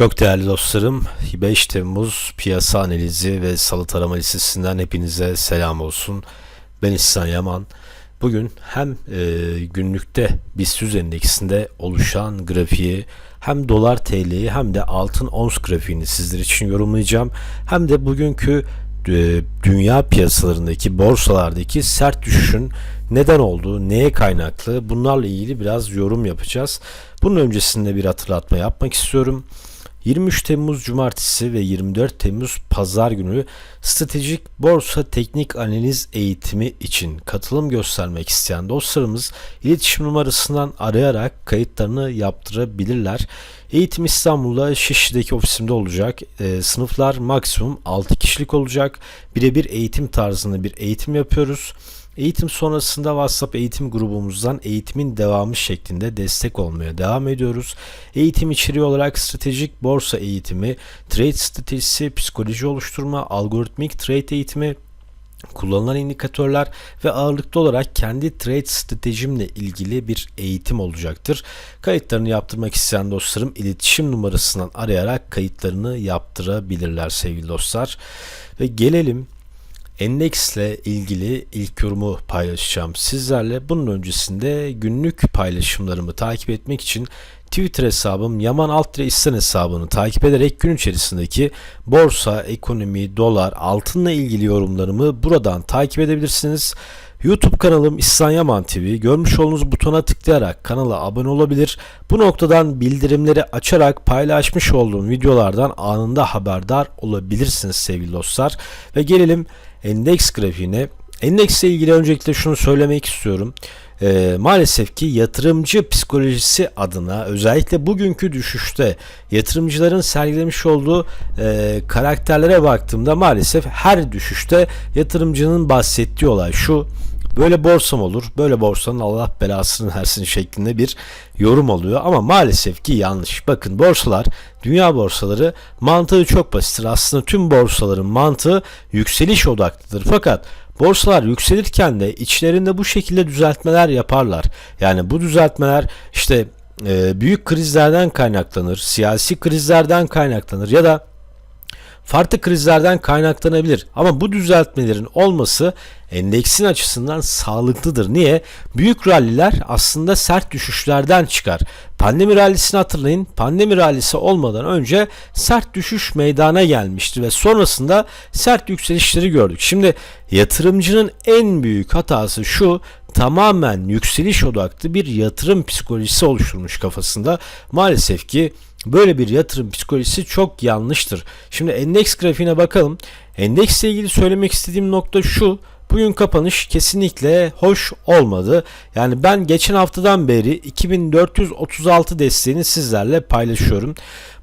Çok değerli dostlarım, 5 Temmuz piyasa analizi ve salı tarama listesinden hepinize selam olsun. Ben İhsan Yaman. Bugün hem e, günlükte BIST endeksinde oluşan grafiği hem dolar TL'yi hem de altın ons grafiğini sizler için yorumlayacağım. Hem de bugünkü e, dünya piyasalarındaki borsalardaki sert düşüşün neden olduğu, neye kaynaklı bunlarla ilgili biraz yorum yapacağız. Bunun öncesinde bir hatırlatma yapmak istiyorum. 23 Temmuz Cumartesi ve 24 Temmuz Pazar günü stratejik borsa teknik analiz eğitimi için katılım göstermek isteyen dostlarımız iletişim numarasından arayarak kayıtlarını yaptırabilirler. Eğitim İstanbul'da Şişli'deki ofisimde olacak. E, sınıflar maksimum 6 kişilik olacak. Birebir eğitim tarzında bir eğitim yapıyoruz. Eğitim sonrasında WhatsApp eğitim grubumuzdan eğitimin devamı şeklinde destek olmaya devam ediyoruz. Eğitim içeriği olarak stratejik borsa eğitimi, trade stratejisi, psikoloji oluşturma, algoritmik trade eğitimi, kullanılan indikatörler ve ağırlıklı olarak kendi trade stratejimle ilgili bir eğitim olacaktır. Kayıtlarını yaptırmak isteyen dostlarım iletişim numarasından arayarak kayıtlarını yaptırabilirler sevgili dostlar. Ve gelelim Endeksle ilgili ilk yorumu paylaşacağım sizlerle. Bunun öncesinde günlük paylaşımlarımı takip etmek için Twitter hesabım Yaman Altre İsten hesabını takip ederek gün içerisindeki borsa, ekonomi, dolar, altınla ilgili yorumlarımı buradan takip edebilirsiniz. YouTube kanalım İhsan Yaman TV. Görmüş olduğunuz butona tıklayarak kanala abone olabilir. Bu noktadan bildirimleri açarak paylaşmış olduğum videolardan anında haberdar olabilirsiniz sevgili dostlar. Ve gelelim endeks grafiğine. Endeksle ilgili öncelikle şunu söylemek istiyorum. E, maalesef ki yatırımcı psikolojisi adına özellikle bugünkü düşüşte yatırımcıların sergilemiş olduğu e, karakterlere baktığımda maalesef her düşüşte yatırımcının bahsettiği olay şu böyle borsam olur böyle borsanın Allah belasını versin şeklinde bir yorum oluyor ama maalesef ki yanlış. Bakın borsalar dünya borsaları mantığı çok basittir. Aslında tüm borsaların mantığı yükseliş odaklıdır. Fakat Borsalar yükselirken de içlerinde bu şekilde düzeltmeler yaparlar. Yani bu düzeltmeler işte e, büyük krizlerden kaynaklanır, siyasi krizlerden kaynaklanır ya da farklı krizlerden kaynaklanabilir. Ama bu düzeltmelerin olması endeksin açısından sağlıklıdır. Niye? Büyük ralliler aslında sert düşüşlerden çıkar. Pandemi rallisini hatırlayın. Pandemi rallisi olmadan önce sert düşüş meydana gelmişti ve sonrasında sert yükselişleri gördük. Şimdi yatırımcının en büyük hatası şu tamamen yükseliş odaklı bir yatırım psikolojisi oluşturmuş kafasında. Maalesef ki Böyle bir yatırım psikolojisi çok yanlıştır. Şimdi endeks grafiğine bakalım. Endeksle ilgili söylemek istediğim nokta şu. Bugün kapanış kesinlikle hoş olmadı. Yani ben geçen haftadan beri 2436 desteğini sizlerle paylaşıyorum.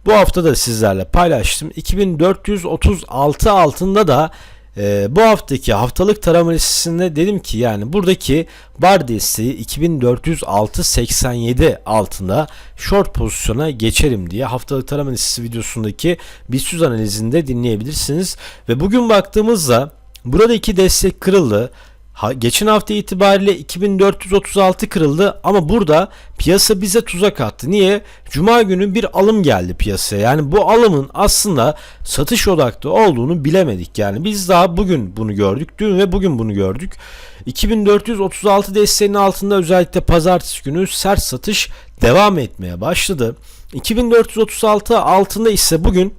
Bu hafta da sizlerle paylaştım. 2436 altında da e, bu haftaki haftalık tarama listesinde dedim ki yani buradaki bar desteği 2406.87 altında short pozisyona geçerim diye haftalık tarama listesi videosundaki BIST analizinde dinleyebilirsiniz. Ve bugün baktığımızda burada iki destek kırıldı. Ha, geçen hafta itibariyle 2436 kırıldı ama burada piyasa bize tuzak attı. Niye? Cuma günü bir alım geldi piyasaya. Yani bu alımın aslında satış odaklı olduğunu bilemedik. Yani biz daha bugün bunu gördük. Dün ve bugün bunu gördük. 2436 desteğinin altında özellikle pazartesi günü sert satış devam etmeye başladı. 2436 altında ise bugün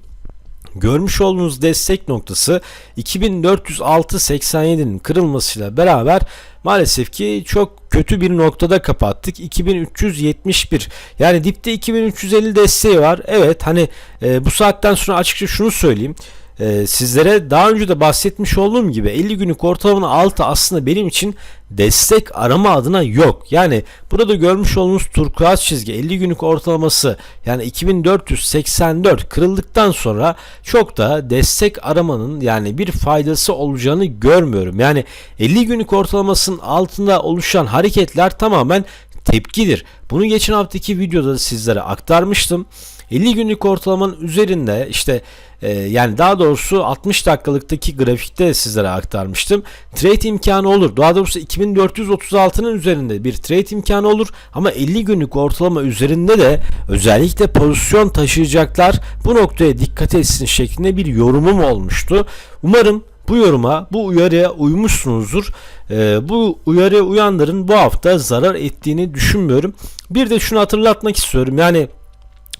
Görmüş olduğunuz destek noktası 2406.87'nin kırılmasıyla beraber maalesef ki çok kötü bir noktada kapattık. 2371 yani dipte 2350 desteği var. Evet hani e, bu saatten sonra açıkça şunu söyleyeyim e, sizlere daha önce de bahsetmiş olduğum gibi 50 günlük ortalamanın altı aslında benim için destek arama adına yok. Yani burada görmüş olduğunuz turkuaz çizgi 50 günlük ortalaması yani 2484 kırıldıktan sonra çok da destek aramanın yani bir faydası olacağını görmüyorum. Yani 50 günlük ortalamasının altında oluşan hareketler tamamen tepkidir. Bunu geçen haftaki videoda sizlere aktarmıştım. 50 günlük ortalamanın üzerinde işte e, yani daha doğrusu 60 dakikalıktaki grafikte sizlere aktarmıştım. Trade imkanı olur. Daha doğrusu 2436'nın üzerinde bir trade imkanı olur ama 50 günlük ortalama üzerinde de özellikle pozisyon taşıyacaklar bu noktaya dikkat etsin şeklinde bir yorumum olmuştu. Umarım bu yoruma, bu uyarıya uymuşsunuzdur. Ee, bu uyarıya uyanların bu hafta zarar ettiğini düşünmüyorum. Bir de şunu hatırlatmak istiyorum. Yani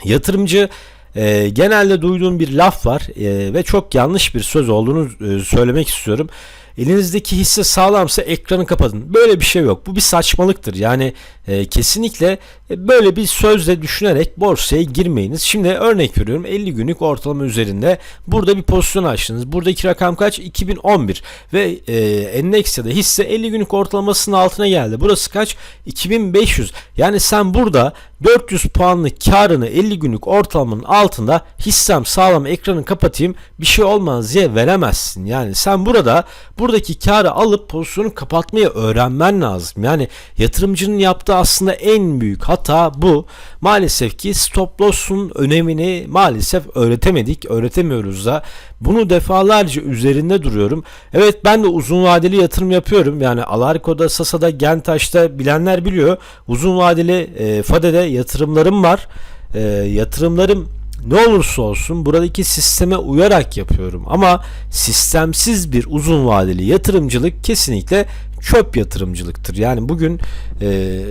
yatırımcı e, genelde duyduğum bir laf var e, ve çok yanlış bir söz olduğunu e, söylemek istiyorum. Elinizdeki hisse sağlamsa ekranı kapatın. Böyle bir şey yok. Bu bir saçmalıktır. Yani e, kesinlikle e, böyle bir sözle düşünerek borsaya girmeyiniz. Şimdi örnek veriyorum 50 günlük ortalama üzerinde burada bir pozisyon açtınız. Buradaki rakam kaç? 2011 ve e, endeks ya da hisse 50 günlük ortalamasının altına geldi. Burası kaç? 2500. Yani sen burada 400 puanlı karını 50 günlük ortalamanın altında hissem sağlam ekranı kapatayım bir şey olmaz diye veremezsin. Yani sen burada buradaki karı alıp pozisyonu kapatmayı öğrenmen lazım. Yani yatırımcının yaptığı aslında en büyük hata bu. Maalesef ki stop loss'un önemini maalesef öğretemedik, öğretemiyoruz da. Bunu defalarca üzerinde duruyorum. Evet ben de uzun vadeli yatırım yapıyorum. Yani Alarko'da, Sasa'da, Gentaş'ta bilenler biliyor. Uzun vadeli e, FADE'de yatırımlarım var. E, yatırımlarım ne olursa olsun buradaki sisteme uyarak yapıyorum. Ama sistemsiz bir uzun vadeli yatırımcılık kesinlikle çöp yatırımcılıktır. Yani bugün e,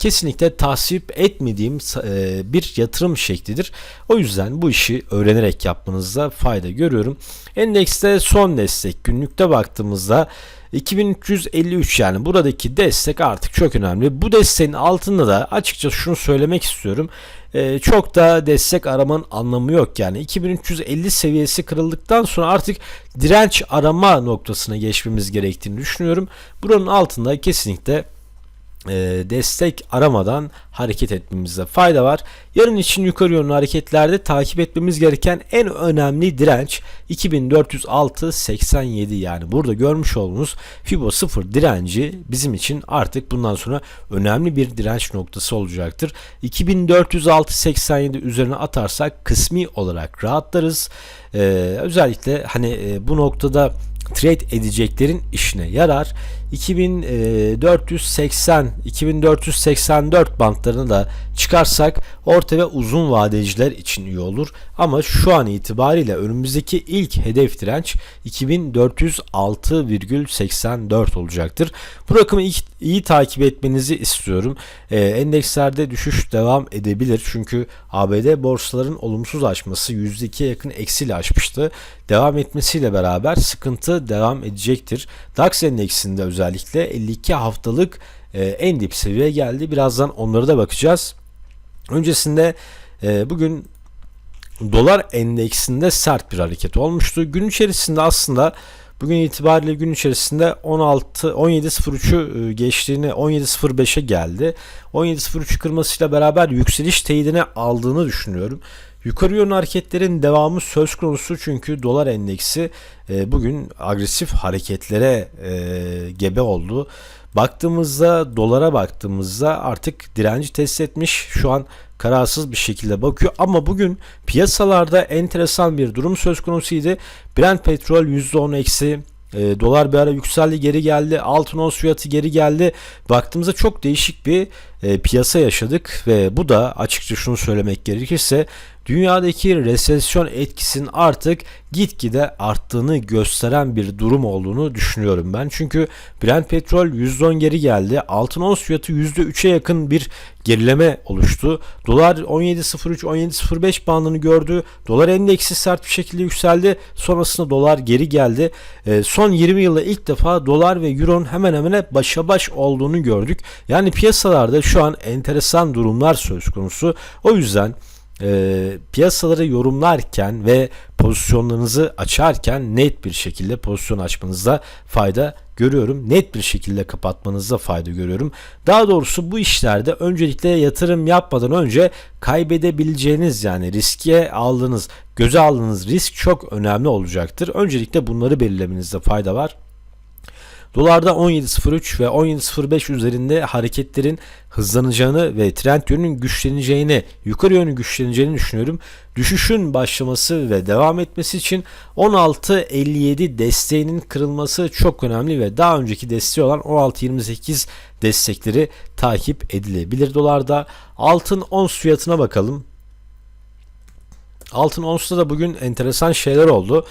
kesinlikle tasvip etmediğim e, bir yatırım şeklidir. O yüzden bu işi öğrenerek yapmanızda fayda görüyorum. Endekste son destek günlükte baktığımızda 2353 yani buradaki destek artık çok önemli. Bu desteğin altında da açıkça şunu söylemek istiyorum. Ee, çok da destek aramanın anlamı yok yani 2350 seviyesi kırıldıktan sonra artık direnç arama noktasına geçmemiz gerektiğini düşünüyorum. Buranın altında kesinlikle e, destek aramadan hareket etmemizde fayda var. Yarın için yukarı yönlü hareketlerde takip etmemiz gereken en önemli direnç 2406.87 yani burada görmüş olduğunuz Fibo 0 direnci bizim için artık bundan sonra önemli bir direnç noktası olacaktır. 2406.87 üzerine atarsak kısmi olarak rahatlarız. Ee, özellikle hani e, bu noktada trade edeceklerin işine yarar. 2480 2484 bantlarını da çıkarsak orta ve uzun vadeciler için iyi olur. Ama şu an itibariyle önümüzdeki ilk hedef direnç 2406,84 olacaktır. Bu rakamı iyi, iyi takip etmenizi istiyorum. Ee, endekslerde düşüş devam edebilir. Çünkü ABD borsaların olumsuz açması %2'ye yakın eksiyle açmıştı. Devam etmesiyle beraber sıkıntı devam edecektir. DAX endeksinde özellikle 52 haftalık e, en dip seviye geldi. Birazdan onlara da bakacağız. Öncesinde e, bugün dolar endeksinde sert bir hareket olmuştu. Gün içerisinde aslında bugün itibariyle gün içerisinde 16 17.03'ü e, geçtiğini 17.05'e geldi. 17.03 kırmasıyla beraber yükseliş teyidine aldığını düşünüyorum. Yukarı yönlü hareketlerin devamı söz konusu çünkü dolar endeksi e, bugün agresif hareketlere e, gebe oldu. Baktığımızda dolara baktığımızda artık direnci test etmiş. Şu an kararsız bir şekilde bakıyor ama bugün piyasalarda enteresan bir durum söz konusuydu. Brent petrol %10 eksi e, dolar bir ara yükseldi geri geldi. Altın ons fiyatı geri geldi. Baktığımızda çok değişik bir e, piyasa yaşadık ve bu da açıkça şunu söylemek gerekirse dünyadaki resesyon etkisinin artık gitgide arttığını gösteren bir durum olduğunu düşünüyorum ben. Çünkü Brent petrol %10 geri geldi. Altın ons fiyatı %3'e yakın bir gerileme oluştu. Dolar 17.03 17.05 bandını gördü. Dolar endeksi sert bir şekilde yükseldi. Sonrasında dolar geri geldi. E, son 20 yılda ilk defa dolar ve euronun hemen hemen başa baş olduğunu gördük. Yani piyasalarda şu an enteresan durumlar söz konusu. O yüzden e, piyasaları yorumlarken ve pozisyonlarınızı açarken net bir şekilde pozisyon açmanızda fayda görüyorum. Net bir şekilde kapatmanızda fayda görüyorum. Daha doğrusu bu işlerde öncelikle yatırım yapmadan önce kaybedebileceğiniz yani riske aldığınız, göze aldığınız risk çok önemli olacaktır. Öncelikle bunları belirlemenizde fayda var. Dolarda 17.03 ve 17.05 üzerinde hareketlerin hızlanacağını ve trend yönünün güçleneceğini, yukarı yönün güçleneceğini düşünüyorum. Düşüşün başlaması ve devam etmesi için 16.57 desteğinin kırılması çok önemli ve daha önceki desteği olan 16.28 destekleri takip edilebilir dolarda. Altın ons fiyatına bakalım. Altın onsta da bugün enteresan şeyler oldu.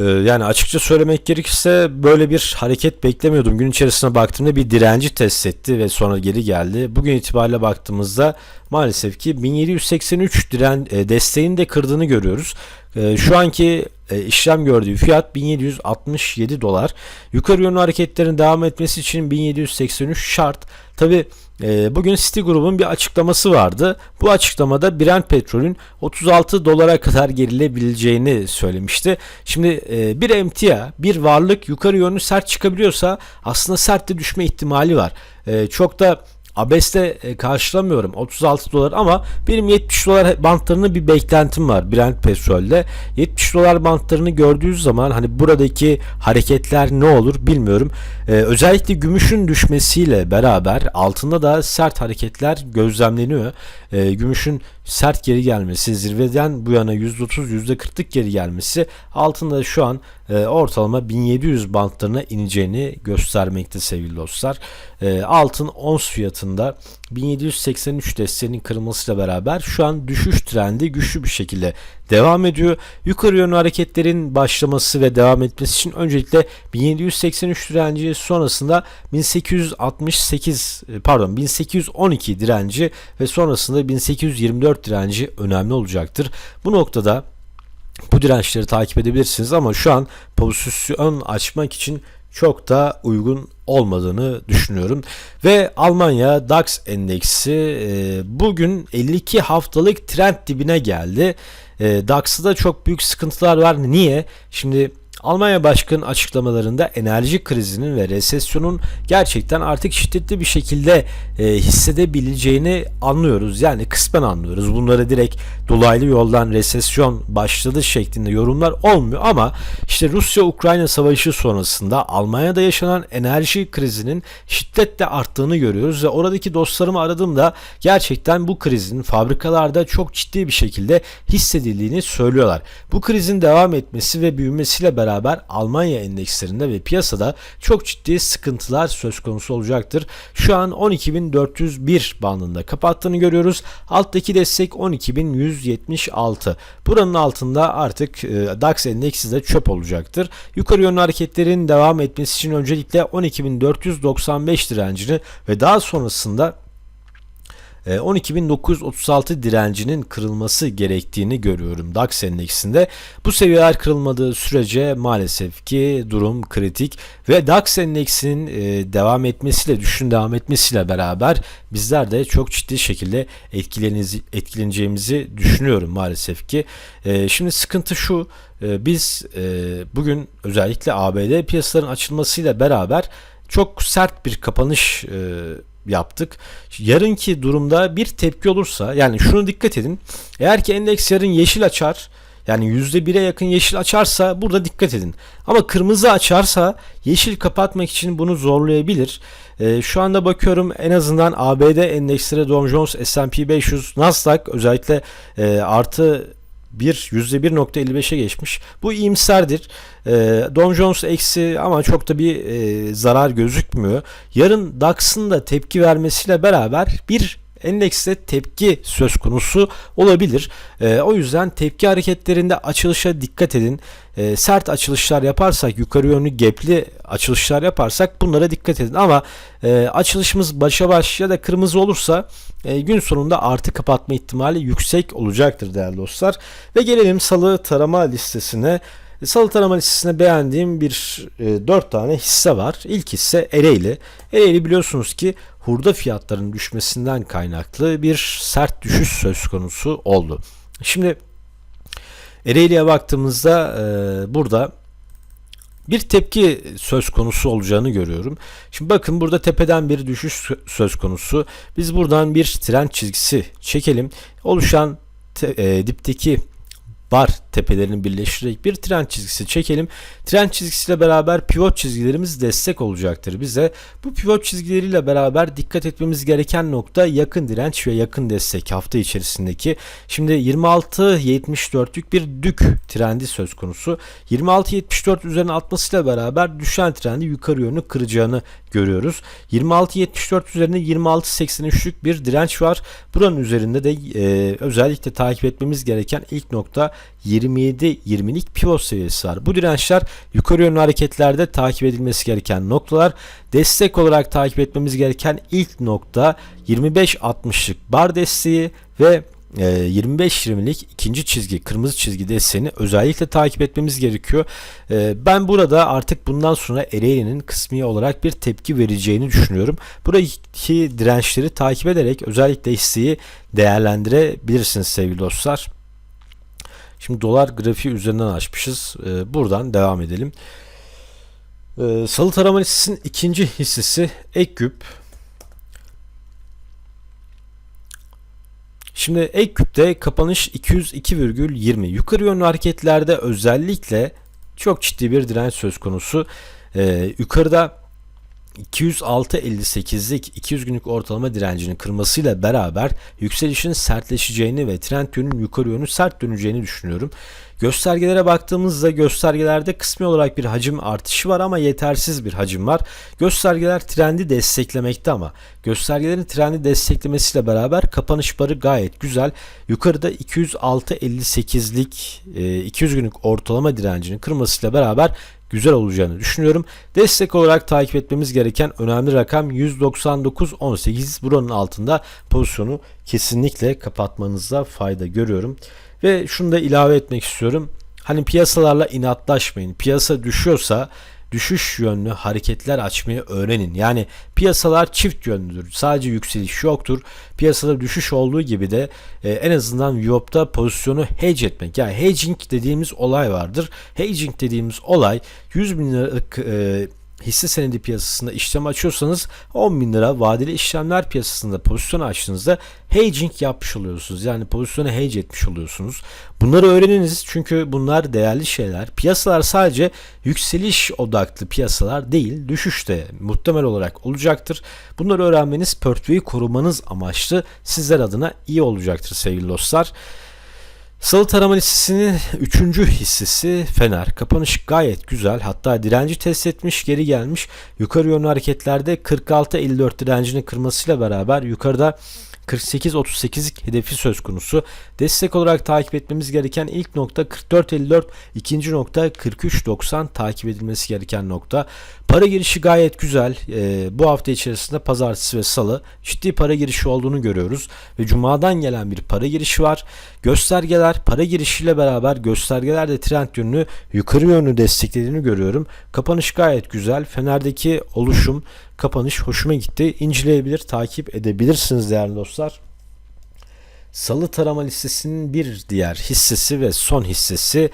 Ee, yani açıkça söylemek gerekirse böyle bir hareket beklemiyordum. Gün içerisine baktığımda bir direnci test etti ve sonra geri geldi. Bugün itibariyle baktığımızda maalesef ki 1783 diren e, desteğini de kırdığını görüyoruz. E, şu anki e, işlem gördüğü fiyat 1767 dolar. Yukarı yönlü hareketlerin devam etmesi için 1783 şart. Tabi bugün City grubun bir açıklaması vardı. Bu açıklamada Brent petrolün 36 dolara kadar gerilebileceğini söylemişti. Şimdi e, bir emtia, bir varlık yukarı yönlü sert çıkabiliyorsa aslında sert de düşme ihtimali var. E, çok da Abes'te e, karşılamıyorum 36 dolar ama benim 70 dolar bantlarını bir beklentim var Brent petrolde. 70 dolar bantlarını gördüğünüz zaman hani buradaki hareketler ne olur bilmiyorum. Ee, özellikle gümüşün düşmesiyle beraber altında da sert hareketler gözlemleniyor. Ee, gümüşün sert geri gelmesi, zirveden bu yana %30 %40'lık geri gelmesi altında şu an ortalama 1700 bantlarına ineceğini göstermekte sevgili dostlar. E, altın ons fiyatında 1783 desteğinin kırılmasıyla beraber şu an düşüş trendi güçlü bir şekilde devam ediyor. Yukarı yönlü hareketlerin başlaması ve devam etmesi için öncelikle 1783 direnci sonrasında 1868 e, pardon 1812 direnci ve sonrasında 1824 direnci önemli olacaktır. Bu noktada bu dirençleri takip edebilirsiniz ama şu an pozisyon açmak için çok da uygun olmadığını düşünüyorum. Ve Almanya DAX endeksi e, bugün 52 haftalık trend dibine geldi. E, DAX'ta da çok büyük sıkıntılar var. Niye? Şimdi Almanya Başkanı açıklamalarında enerji krizinin ve resesyonun gerçekten artık şiddetli bir şekilde e, hissedebileceğini anlıyoruz. Yani kısmen anlıyoruz. Bunları direkt dolaylı yoldan resesyon başladı şeklinde yorumlar olmuyor ama işte Rusya-Ukrayna savaşı sonrasında Almanya'da yaşanan enerji krizinin şiddetle arttığını görüyoruz ve oradaki dostlarımı aradığımda gerçekten bu krizin fabrikalarda çok ciddi bir şekilde hissedildiğini söylüyorlar. Bu krizin devam etmesi ve büyümesiyle beraber beraber Almanya endekslerinde ve piyasada çok ciddi sıkıntılar söz konusu olacaktır. Şu an 12.401 bandında kapattığını görüyoruz. Alttaki destek 12.176. Buranın altında artık e, DAX endeksi de çöp olacaktır. Yukarı yönlü hareketlerin devam etmesi için öncelikle 12.495 direncini ve daha sonrasında 12.936 ee, direncinin kırılması gerektiğini görüyorum DAX endeksinde. Bu seviyeler kırılmadığı sürece maalesef ki durum kritik ve DAX endeksinin e, devam etmesiyle, düşün devam etmesiyle beraber bizler de çok ciddi şekilde etkileneceğimizi düşünüyorum maalesef ki. E, şimdi sıkıntı şu, e, biz bugün özellikle ABD piyasaların açılmasıyla beraber çok sert bir kapanış yaptık. Yarınki durumda bir tepki olursa yani şunu dikkat edin. Eğer ki endeks yarın yeşil açar yani %1'e yakın yeşil açarsa burada dikkat edin. Ama kırmızı açarsa yeşil kapatmak için bunu zorlayabilir. Ee, şu anda bakıyorum en azından ABD endeksleri Dow Jones, S&P 500, Nasdaq özellikle e, artı 1 %1.55'e geçmiş. Bu iyimserdir. E, Dow Jones eksi ama çok da bir e, zarar gözükmüyor. Yarın DAX'ın da tepki vermesiyle beraber bir endekste tepki söz konusu olabilir. E, o yüzden tepki hareketlerinde açılışa dikkat edin. E, sert açılışlar yaparsak, yukarı yönlü gepli açılışlar yaparsak bunlara dikkat edin. Ama e, açılışımız başa baş ya da kırmızı olursa e, gün sonunda artı kapatma ihtimali yüksek olacaktır değerli dostlar. Ve gelelim salı tarama listesine. Salı tarama listesinde beğendiğim bir e, 4 tane hisse var. İlk hisse Ereğli. Ereğli biliyorsunuz ki hurda fiyatlarının düşmesinden kaynaklı bir sert düşüş söz konusu oldu. Şimdi Ereğli'ye baktığımızda e, burada bir tepki söz konusu olacağını görüyorum. Şimdi bakın burada tepeden bir düşüş söz konusu. Biz buradan bir trend çizgisi çekelim. Oluşan te, e, dipteki bar tepelerini birleştirerek bir trend çizgisi çekelim. Trend çizgisiyle beraber pivot çizgilerimiz destek olacaktır bize. Bu pivot çizgileriyle beraber dikkat etmemiz gereken nokta yakın direnç ve yakın destek hafta içerisindeki. Şimdi 26.74'lük bir dük trendi söz konusu. 26.74 üzerine atmasıyla beraber düşen trendi yukarı yönlü kıracağını görüyoruz. 26.74 üzerinde 26.83'lük bir direnç var. Buranın üzerinde de e, özellikle takip etmemiz gereken ilk nokta 27-20'lik pivot seviyesi var. Bu dirençler yukarı yönlü hareketlerde takip edilmesi gereken noktalar. Destek olarak takip etmemiz gereken ilk nokta 25-60'lık bar desteği ve 25-20'lik ikinci çizgi, kırmızı çizgi desteğini özellikle takip etmemiz gerekiyor. E, Ben burada artık bundan sonra Ereğli'nin kısmi olarak bir tepki vereceğini düşünüyorum. Buradaki dirençleri takip ederek özellikle hisseyi değerlendirebilirsiniz sevgili dostlar. Şimdi dolar grafiği üzerinden açmışız. E, Buradan devam edelim. E, Salı tarama listesinin ikinci hissesi Ekgüp. Şimdi Ekgüp'te kapanış 202,20. Yukarı yönlü hareketlerde özellikle çok ciddi bir direnç söz konusu. Ee, yukarıda 206.58'lik 200 günlük ortalama direncinin kırmasıyla beraber yükselişin sertleşeceğini ve trend yönünün yukarı yönü sert döneceğini düşünüyorum. Göstergelere baktığımızda göstergelerde kısmi olarak bir hacim artışı var ama yetersiz bir hacim var. Göstergeler trendi desteklemekte ama göstergelerin trendi desteklemesiyle beraber kapanış barı gayet güzel. Yukarıda 206.58'lik 200 günlük ortalama direncinin kırmasıyla beraber güzel olacağını düşünüyorum. Destek olarak takip etmemiz gereken önemli rakam 199.18. Buranın altında pozisyonu kesinlikle kapatmanızda fayda görüyorum. Ve şunu da ilave etmek istiyorum. Hani piyasalarla inatlaşmayın. Piyasa düşüyorsa düşüş yönlü hareketler açmayı öğrenin. Yani piyasalar çift yönlüdür. Sadece yükseliş yoktur. Piyasada düşüş olduğu gibi de e, en azından VWAP'ta pozisyonu hedge etmek. Yani hedging dediğimiz olay vardır. Hedging dediğimiz olay 100 bin liralık e, hisse senedi piyasasında işlem açıyorsanız 10 bin lira vadeli işlemler piyasasında pozisyon açtığınızda hedging yapmış oluyorsunuz. Yani pozisyonu hedge etmiş oluyorsunuz. Bunları öğreniniz çünkü bunlar değerli şeyler. Piyasalar sadece yükseliş odaklı piyasalar değil, düşüş de muhtemel olarak olacaktır. Bunları öğrenmeniz portföyü korumanız amaçlı sizler adına iyi olacaktır sevgili dostlar. Salı tarama listesinin 3. hissesi Fener. Kapanış gayet güzel. Hatta direnci test etmiş, geri gelmiş. Yukarı yönlü hareketlerde 46-54 direncini kırmasıyla beraber yukarıda 48-38'lik hedefi söz konusu. Destek olarak takip etmemiz gereken ilk nokta 44-54, ikinci nokta 43-90 takip edilmesi gereken nokta. Para girişi gayet güzel. Ee, bu hafta içerisinde pazartesi ve salı ciddi para girişi olduğunu görüyoruz. Ve cumadan gelen bir para girişi var. Göstergeler para girişiyle beraber göstergeler de trend yönünü yukarı yönlü desteklediğini görüyorum. Kapanış gayet güzel. Fener'deki oluşum kapanış hoşuma gitti. İnceleyebilir, takip edebilirsiniz değerli dostlar. Salı tarama listesinin bir diğer hissesi ve son hissesi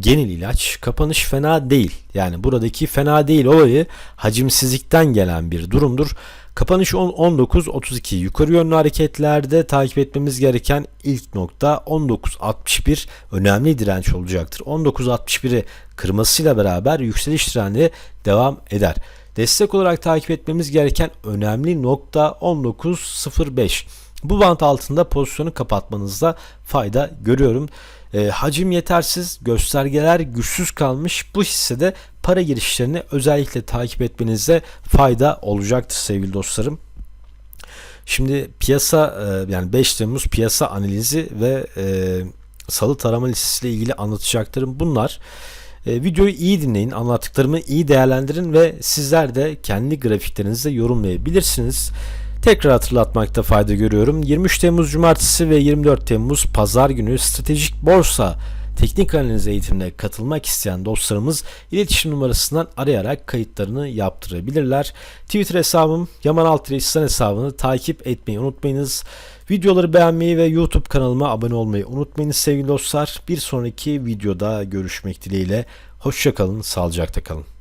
genel ilaç. Kapanış fena değil. Yani buradaki fena değil olayı hacimsizlikten gelen bir durumdur. Kapanış 19.32 yukarı yönlü hareketlerde takip etmemiz gereken ilk nokta 19.61 önemli direnç olacaktır. 19.61'i kırmasıyla beraber yükseliş trendi devam eder. Destek olarak takip etmemiz gereken önemli nokta 19.05. Bu bant altında pozisyonu kapatmanızda fayda görüyorum. E, hacim yetersiz, göstergeler güçsüz kalmış. Bu hissede para girişlerini özellikle takip etmenizde fayda olacaktır sevgili dostlarım. Şimdi piyasa e, yani 5 Temmuz piyasa analizi ve e, salı tarama listesiyle ilgili anlatacaklarım bunlar. E, videoyu iyi dinleyin, anlattıklarımı iyi değerlendirin ve sizler de kendi grafiklerinizde yorumlayabilirsiniz. Tekrar hatırlatmakta fayda görüyorum. 23 Temmuz Cumartesi ve 24 Temmuz Pazar günü stratejik borsa teknik analiz eğitimine katılmak isteyen dostlarımız iletişim numarasından arayarak kayıtlarını yaptırabilirler. Twitter hesabım Yaman Altreistan hesabını takip etmeyi unutmayınız. Videoları beğenmeyi ve YouTube kanalıma abone olmayı unutmayınız sevgili dostlar. Bir sonraki videoda görüşmek dileğiyle. Hoşçakalın, sağlıcakla kalın.